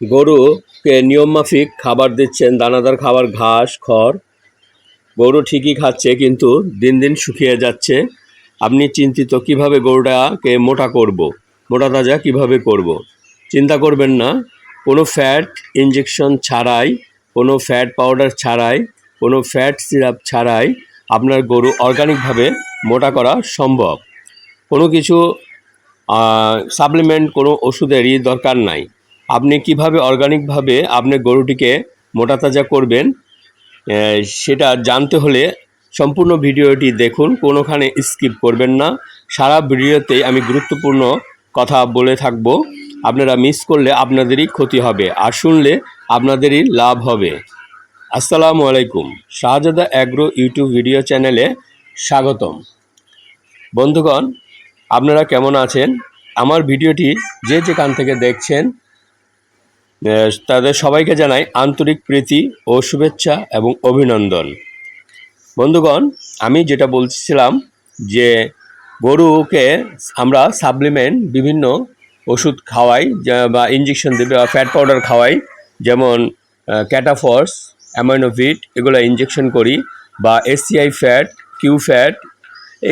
গরুকে নিয়মমাফিক খাবার দিচ্ছেন, দানাদার খাবার, ঘাস, খড়। গরু ঠিকই খাচ্ছে, কিন্তু দিন দিন শুকিয়ে যাচ্ছে। আপনি চিন্তিত, কীভাবে গরুটাকে মোটা করব। মোটা তাজা কীভাবে করব। চিন্তা করবেন না। কোনো ফ্যাট ইঞ্জেকশন ছাড়াই, কোনো ফ্যাট পাউডার ছাড়াই, কোনো ফ্যাট সিরাপ ছাড়াই আপনার গরু অর্গানিকভাবে মোটা করা সম্ভব। কোনো কিছু সাপ্লিমেন্ট কোনো ওষুধেরই দরকার নাই। আপনি কীভাবে অর্গানিকভাবে আপনার গরুটিকে মোটা তাজা করবেন সেটা জানতে হলে সম্পূর্ণ ভিডিওটি দেখুন, কোনোখানে স্কিপ করবেন না। সারা ভিডিওতেই আমি গুরুত্বপূর্ণ কথা বলে থাকব। আপনারা মিস করলে আপনাদেরই ক্ষতি হবে, আর শুনলে আপনাদেরই লাভ হবে। আসসালামু আলাইকুম, শাহজাদা অ্যাগ্রো ইউটিউব ভিডিও চ্যানেলে স্বাগতম। বন্ধুগণ, আপনারা কেমন আছেন? আমার ভিডিওটি যে যেখান থেকে দেখছেন তাদের সবাইকে জানাই আন্তরিক প্রীতি ও শুভেচ্ছা এবং অভিনন্দন। বন্ধুগণ, আমি যেটা বলছিলাম যে গরুকে আমরা সাপ্লিমেন্ট বিভিন্ন ওষুধ খাওয়াই বা ইঞ্জেকশন দেবে বা ফ্যাট পাউডার খাওয়াই, যেমন ক্যাটাফর্স অ্যামাইনোভিট এগুলো ইঞ্জেকশন করি, বা এসিআই ফ্যাট কিউ ফ্যাট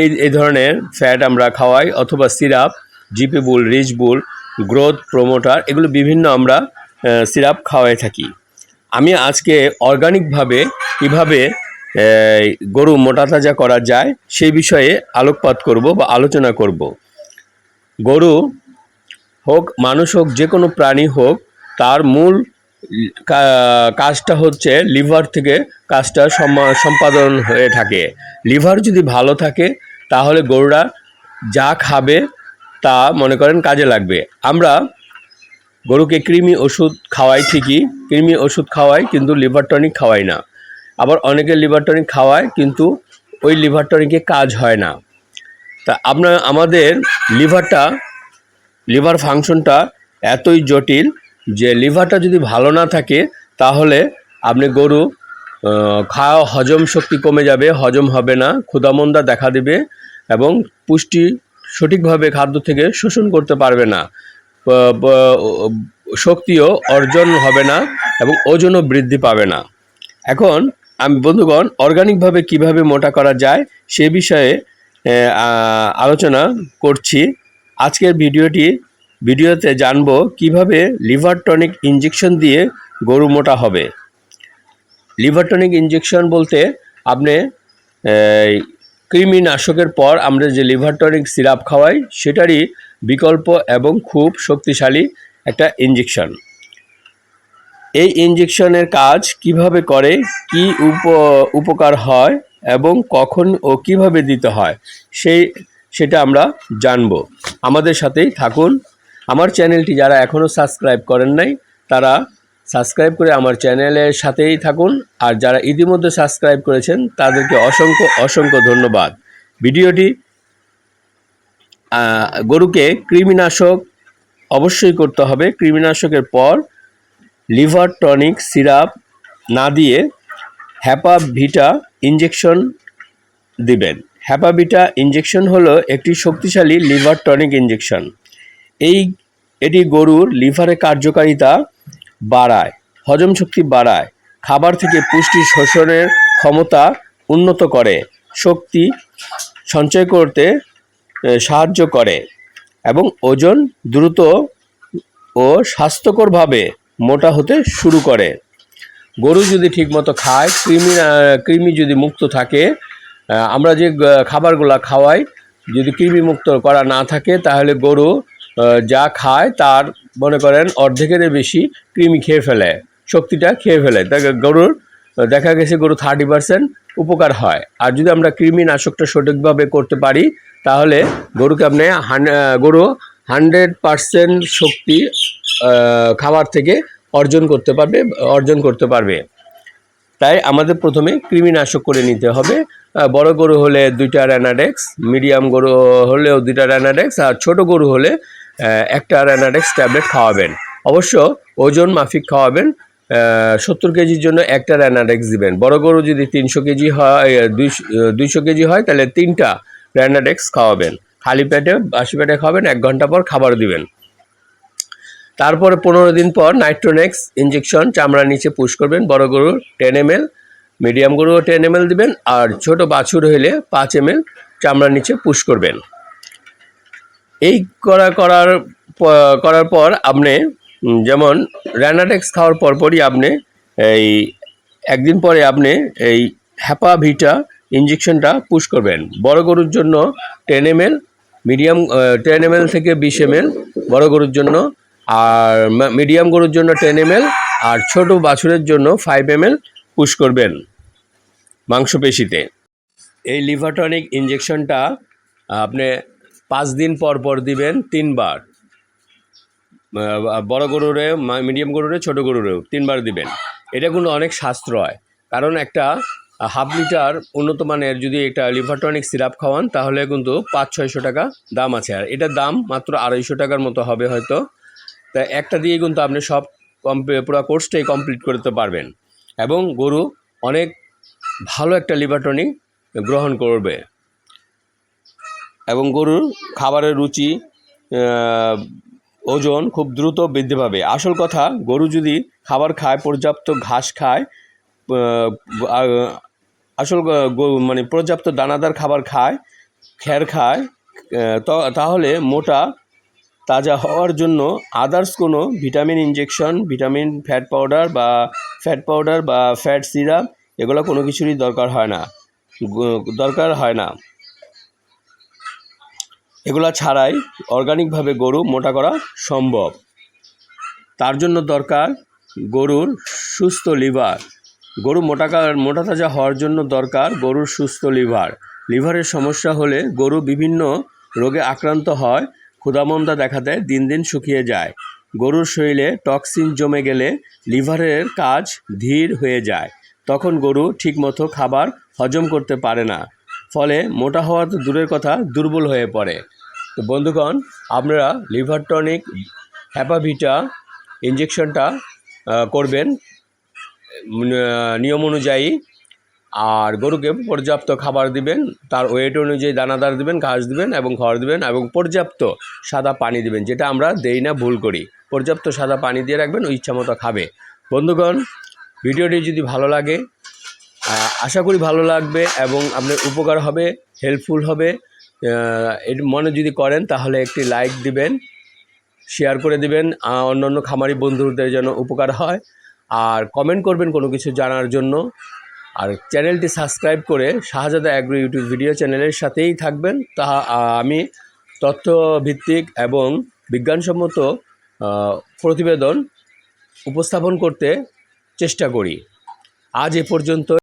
এই এই ধরনের ফ্যাট আমরা খাওয়াই, অথবা syrup GP bull rich bull growth promoter এগুলো বিভিন্ন আমরা সিরাপ খাওয়াই থাকি। আমি আজকে অর্গানিকভাবে কীভাবে গরু মোটা তাজা করা যায় সেই বিষয়ে আলোকপাত করব বা আলোচনা করব। গরু হোক, মানুষ হোক, যে কোনো প্রাণী হোক, তার মূল কাজটা হচ্ছে লিভার থেকে কাজটা সম্পাদন হয়ে থাকে। লিভার যদি ভালো থাকে, তাহলে গরুরা যা খাবে তা মনে করেন কাজে লাগবে। আমরা গরুকে কৃমি ওষুধ খাওয়াই ঠিকই, কৃমি ওষুধ খাওয়াই কিন্তু লিভার টনিক খাওয়াই না। আবার অনেকে লিভার টনিক খাওয়ায় কিন্তু ওই লিভার টনিকে কাজ হয় না। তা আপনার আমাদের লিভারটা, লিভার ফাংশনটা এতই জটিল যে লিভারটা যদি ভালো না থাকে, তাহলে আপনি গরু খাওয়া হজম শক্তি কমে যাবে, হজম হবে না, ক্ষুধামন্দা দেখা দেবে এবং পুষ্টি সঠিকভাবে খাদ্য থেকে শোষণ করতে পারবে না। শক্তিও অর্জন হবে না এবং ওজনও বৃদ্ধি পাবে না। এখন আমি বন্ধুগণ অর্গানিকভাবে কীভাবে মোটা করা যায় সে বিষয়ে আলোচনা করছি। আজকের ভিডিওটি ভিডিওতে জানব কীভাবে লিভার টনিক ইঞ্জেকশন দিয়ে গরু মোটা হবে। লিভার টনিক ইঞ্জেকশন বলতে আপনি এই, কৃমিনাশকের পর আমরা যে লিভার টনিক সিরাপ খাওয়াই সেটারই বিকল্প এবং খুব শক্তিশালী একটা ইঞ্জেকশন এই ইঞ্জেকশনের কাজ কীভাবে করে, কি উপ, উপকার হয় এবং কখন ও কীভাবে দিতে হয়, সেই, সেটা আমরা জানব। আমাদের সাথেই থাকুন। আমার চ্যানেলটি যারা এখনও সাবস্ক্রাইব করেন নাই, তারা সাবস্ক্রাইব করে আমার চ্যানেলের সাথেই থাকুন। আর যারা ইতিমধ্যে সাবস্ক্রাইব করেছেন, তাদেরকে অসংখ্য অসংখ্য ধন্যবাদ। ভিডিওটি গরুকে কৃমিনাশক অবশ্যই করতে হবে। কৃমিনাশকের পর লিভার টনিক সিরাপ না দিয়ে হ্যাপা ভিটা ইঞ্জেকশন দিবেন। হ্যাপা ভিটা ইঞ্জেকশন হলো একটি শক্তিশালী লিভার টনিক ইঞ্জেকশন এই, এটি গরুর লিভারের কার্যকারিতা বাড়ায়, হজম শক্তি বাড়ায়, খাবার থেকে পুষ্টি শোষণের ক্ষমতা উন্নত করে, শক্তি সঞ্চয় করতে সাহায্য করে এবং ওজন দ্রুত ও স্বাস্থ্যকরভাবে মোটা হতে শুরু করে। গরু যদি ঠিকমতো খায়, কৃমি কৃমি যদি মুক্ত থাকে আমরা যে খাবারগুলা খাওয়াই, যদি কৃমি মুক্ত করা না থাকে, তাহলে গরু যা খায় তার, মনে করেন, অর্ধেকের বেশি কৃমি খেয়ে ফেলে, শক্তিটা খেয়ে ফেলে। গরুর, দেখা গেছে গরু থার্টি পার্সেন্ট উপকার হয়। আর যদি আমরা কৃমিনাশকটা সঠিকভাবে করতে পারি, তাহলে গরুকে আপনি গরু হান্ড্রেড পার্সেন্ট শক্তি খাবার থেকে অর্জন করতে পারবে, অর্জন করতে পারবে। তাই আমাদের প্রথমে কৃমিনাশক করে নিতে হবে। বড় গরু হলে দুইটা র্যানাডেক্স মিডিয়াম গরু হলেও দুইটা র্যানাডেক্স আর ছোট গরু হলে একটা র্যানাডেক্স ট্যাবলেট খাওয়াবেন। অবশ্য ওজন মাফিক খাওয়াবেন সত্তর কেজির জন্য একটা র্যানাডেক্স দিবেন। বড় গরু যদি তিনশো কেজি হয় দুইশো কেজি হয়, তাহলে তিনটা র্যানাডেক্স খাওয়াবেন। খালি পেটে, বাসি পেটে খাওয়াবেন, এক ঘণ্টা পর খাবার দিবেন। তারপরে পনেরো দিন পর নাইট্রোনেক্স ইঞ্জেকশন চামড়ার নিচে পুশ করবেন। বড় গরুর টেন এম মিডিয়াম গরুও টেন এম দেবেন। আর ছোট বাছুর হইলে পাঁচ এম এল চামড়ার নিচে পুশ করবেন। এই করা, করার করার পর আপনি যেমন র্যানাটেক্স খাওয়ার পরপরই আপনি এই একদিন পরে আপনি এই হ্যাপা ভিটা ইঞ্জেকশনটা পুশ করবেন। বড় গরুর জন্য ten M medium ten M থেকে বিশ এম বড় গরুর জন্য, আর মিডিয়াম গরুর জন্য টেন এম আর ছোট বাছুরের জন্য ফাইভ এম পুশ করবেন মাংসপেশিতে। এই লিভারটনিক ইঞ্জেকশনটা আপনি পাঁচ দিন পর পর দিবেন, তিনবার। বড় গরুরে মিডিয়াম গরুরে, ছোট গরুরেও তিনবার দিবেন। এটা কিন্তু অনেক সাশ্রয়। কারণ একটা হাফ লিটার উন্নত মানের যদি একটা লিভারটনিক সিরাপ খাওয়ান, তাহলে কিন্তু পাঁচ ছয়শো টাকা দাম আছে। আর এটার দাম মাত্র আড়াইশো টাকার মতো হবে হয়তো। তা একটা দিয়ে কিন্তু আপনি সব পুরো কোর্সটাই কমপ্লিট করতে পারবেন। এবং গরু অনেক ভালো একটা লিভারটনিক গ্রহণ করবে। এবং গরুর খাবারের রুচি ওজন খুব দ্রুত বৃদ্ধি পাবে। আসল কথা, গরু যদি খাবার খায়, পর্যাপ্ত ঘাস খায় আসল মানে পর্যাপ্ত দানাদার খাবার খায় খ্যার খায় তাহলে মোটা, তাজা হওয়ার জন্য আদার্স কোনো vitamin injection vitamin fat powder বা ফ্যাট পাউডার বা ফ্যাট সিরাপ এগুলো কোনো কিছুরই দরকার হয় না। দরকার হয় না। এগুলা ছাড়াই অর্গানিকভাবে গরু মোটা করা সম্ভব। তার জন্য দরকার গরুর সুস্থ লিভার। গরু মোটা মোটা তাজা হওয়ার জন্য দরকার গরুর সুস্থ লিভার। লিভারের সমস্যা হলে গরু বিভিন্ন রোগে আক্রান্ত হয় ক্ষুদামন্দা দেখা দেয়, দিন দিন শুকিয়ে যায়। গরুর শরীরে টক্সিন জমে গেলে লিভারের কাজ ধীর হয়ে যায়। তখন গরু ঠিকমতো খাবার হজম করতে পারে না। ফলে মোটা হওয়া তো দূরের কথা দুর্বল হয়ে পড়ে। তো বন্ধুগণ, আপনারা লিভার টনিক হ্যাপাভিটা ইঞ্জেকশনটা করবেন নিয়ম অনুযায়ী। আর গরুকে পর্যাপ্ত খাবার দিবেন, তার ওয়েট অনুযায়ী দানাদার দিবেন, ঘাস দিবেন এবং খড় দিবেন এবং পর্যাপ্ত সাদা পানি দিবেন, যেটা আমরা দেই না, ভুল করি। পর্যাপ্ত সাদা পানি দিয়ে রাখবেন, ও ইচ্ছা মতো খাবে। বন্ধুগণ, ভিডিওটি যদি ভালো লাগে আশা করি ভালো লাগবে এবং আপনার উপকার হবে, হেল্পফুল হবে। মনে যদি করেন তাহলে একটি লাইক দিবেন শেয়ার করে দিবেন আহ, অন্যান্য খামারি বন্ধুদের যেন উপকার হয়। আর কমেন্ট করবেন কোনো কিছু জানার জন্য। আর চ্যানেলটি সাবস্ক্রাইব করে শাহজাদা অ্যাগ্রো ইউটিউব ভিডিও চ্যানেলের সাথেই থাকবেন। তা আমি তথ্যভিত্তিক এবং বিজ্ঞানসম্মত প্রতিবেদন উপস্থাপন করতে চেষ্টা করি। আজ এ পর্যন্ত